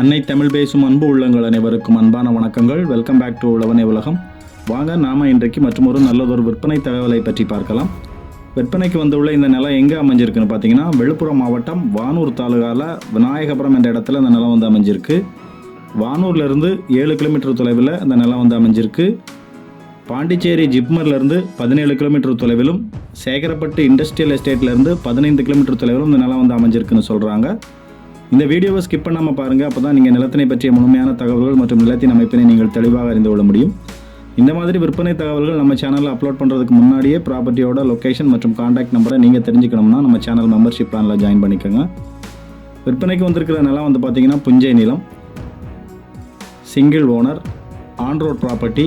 அன்னை தமிழ் பேசும் அன்பு உள்ளங்கள் அனைவருக்கும் அன்பான வணக்கங்கள். வெல்கம் பேக் டு உழவனை உலகம். வாங்க நாம இன்றைக்கு மற்றொரு நல்லதொரு விற்பனை தகவலை பற்றி பார்க்கலாம். விற்பனைக்கு வந்துள்ள இந்த நிலம் எங்கே அமைஞ்சிருக்குன்னு பார்த்தீங்கன்னா விழுப்புரம் மாவட்டம் வானூர் தாலுகாவில் விநாயகபுரம் என்ற இடத்துல இந்த நிலம் வந்து அமைஞ்சிருக்கு. வானூர்லேருந்து ஏழு கிலோமீட்டர் தொலைவில் இந்த நிலம் வந்து அமைஞ்சிருக்கு. பாண்டிச்சேரி ஜிப்மர்லேருந்து பதினேழு கிலோமீட்டர் தொலைவிலும் சேகரப்பட்டு இண்டஸ்ட்ரியல் எஸ்டேட்லேருந்து பதினைந்து கிலோமீட்டர் தொலைவிலும் இந்த நிலம் வந்து அமைஞ்சிருக்குன்னு சொல்கிறாங்க இந்த வீடியோவை ஸ்கிப் பண்ணாமல் பாருங்கள் அப்போ தான் நீங்கள் நிலத்தினை பற்றிய முழுமையான தகவல்கள் மற்றும் நிலத்தின் அமைப்பினை நீங்கள் தெளிவாக அறிந்து கொள்ள முடியும். இந்த மாதிரி விற்பனை தகவல்கள் நம்ம சேனலில் அப்லோட் பண்ணுறதுக்கு முன்னாடியே ப்ராப்பர்ட்டியோட லொக்கேஷன் மற்றும் காண்டாக்ட் நம்பரை நீங்கள் தெரிஞ்சுக்கணும்னா நம்ம சேனல் மெம்பர்ஷிப் பிளானில் ஜாயின் பண்ணிக்கோங்க. விற்பனைக்கு வந்திருக்கிற நிலம் வந்து பார்த்தீங்கன்னா புஞ்சை நிலம். Single owner on road property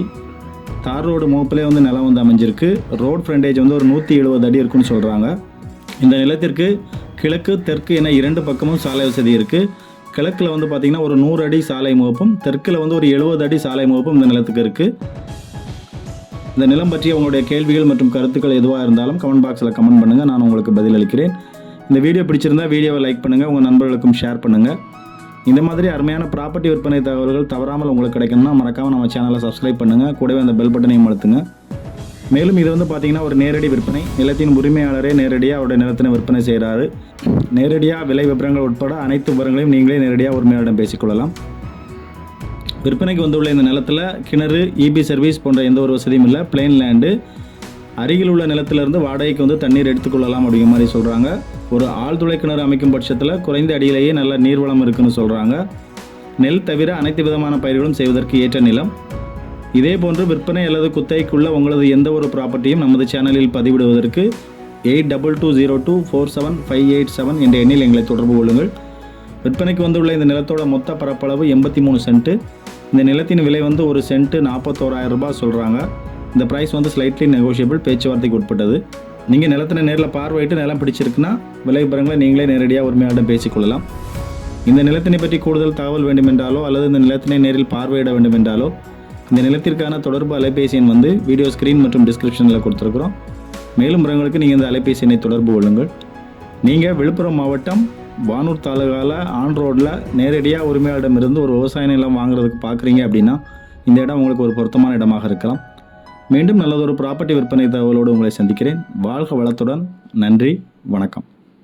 தார் ரோடு மோப்பிலே வந்து நிலம் வந்து அமைஞ்சிருக்கு. ரோட் ஃப்ரண்டேஜ் வந்து ஒரு நூற்றி எழுபது அடி இருக்குன்னு சொல்கிறாங்க இந்த நிலத்திற்கு கிழக்கு தெற்கு என இரண்டு பக்கமும் சாலை வசதி இருக்குது கிழக்கில் வந்து பார்த்திங்கன்னா ஒரு நூறு அடி சாலை முகப்பும் தெற்கில் வந்து ஒரு எழுபது அடி சாலை முகப்பும் இந்த நிலத்துக்கு இருக்குது இந்த நிலம் பற்றிய உங்களுடைய கேள்விகள் மற்றும் கருத்துக்கள் எதுவாக இருந்தாலும் கமெண்ட் பாக்ஸில் கமெண்ட் பண்ணுங்கள் நான் உங்களுக்கு பதிலளிக்கிறேன் இந்த வீடியோ பிடிச்சிருந்தா வீடியோவை லைக் பண்ணுங்கள் உங்கள் நண்பர்களுக்கும் ஷேர் பண்ணுங்கள் இந்த மாதிரி அருமையான ப்ராப்பர்ட்டி விற்பனை தகவல்கள் தவறாமல் உங்களுக்கு கிடைக்கணும்னா மறக்காமல் நம்ம சேனலை சப்ஸ்கிரைப் பண்ணுங்கள் கூடவே அந்த பெல் பட்டனையும் அழுத்துங்க. மேலும் இது வந்து பார்த்தீங்கன்னா ஒரு நேரடி விற்பனை. நிலத்தின் உரிமையாளரே நேரடியாக அவருடைய நிலத்தினை விற்பனை செய்கிறாரு நேரடியாக விலை விவரங்கள் உட்பட அனைத்து விவரங்களையும் நீங்களே நேரடியாக உரிமையாளரிடம் பேசிக்கொள்ளலாம். விற்பனைக்கு வந்துள்ள இந்த நிலத்தில் கிணறு இபி சர்வீஸ் போன்ற எந்த ஒரு வசதியும் இல்லை. பிளெயின் லேண்டு அருகில் உள்ள நிலத்திலிருந்து வாடகைக்கு வந்து தண்ணீர் எடுத்துக்கொள்ளலாம் அப்படிங்கிற மாதிரி சொல்கிறாங்க ஒரு ஆழ்துளை கிணறு அமைக்கும் பட்சத்தில் குறைந்த அடியிலேயே நல்ல நீர்வளம் இருக்குன்னு சொல்கிறாங்க நெல் தவிர அனைத்து விதமான பயிர்களும் செய்வதற்கு ஏற்ற நிலம். இதே போன்று விற்பனை அல்லது குத்தகைக்குள்ள உங்களது எந்த ஒரு ப்ராப்பர்ட்டியும் நமது சேனலில் பதிவிடுவதற்கு eight double two zero two four seven five eight seven என்ற எண்ணில் எங்களை தொடர்பு கொள்ளுங்கள். விற்பனைக்கு வந்துள்ள இந்த நிலத்தோட மொத்த பரப்பளவு எண்பத்தி மூணு சென்ட்டு இந்த நிலத்தின் விலை வந்து ஒரு சென்ட்டு நாற்பத்தோராயிரம் ரூபாய் சொல்கிறாங்க இந்த ப்ரைஸ் வந்து ஸ்லைட்லி நெகோஷியபிள் பேச்சுவார்த்தைக்கு உட்பட்டது. நீங்கள் நிலத்தினை நேரில் பார்வையிட்டு நிலம் பிடிச்சிருக்குன்னா விலை விபரங்களை நீங்களே நேரடியாக உரிமையாளரிடம் பேசிக்கொள்ளலாம். இந்த நிலத்தினை பற்றி கூடுதல் தகவல் வேண்டுமென்றாலோ அல்லது இந்த நிலத்தினை நேரில் பார்வையிட வேண்டுமென்றாலோ இந்த நிலத்திற்கான தொடர்பு அலைபேசி எண் வந்து வீடியோ ஸ்க்ரீன் மற்றும் டிஸ்கிரிப்ஷனில் கொடுத்துருக்குறோம். மேலும் முறைகளுக்கு நீங்கள் இந்த அலைபேசி எண்ணை தொடர்பு கொள்ளுங்கள். நீங்கள் விழுப்புரம் மாவட்டம் வானூர் தாலுகாவில் ஆன் ரோட்டில் நேரடியாக உரிமையாளரிடமிருந்து ஒரு விவசாய நிலம் வாங்குறதுக்கு பார்க்குறீங்க அப்படின்னா இந்த இடம் உங்களுக்கு ஒரு பொருத்தமான இடமாக இருக்கலாம். மீண்டும் நல்லதொரு ப்ராப்பர்ட்டி விற்பனை தகவலோடு உங்களை சந்திக்கிறேன். வாழ்க வளத்துடன். நன்றி. வணக்கம்.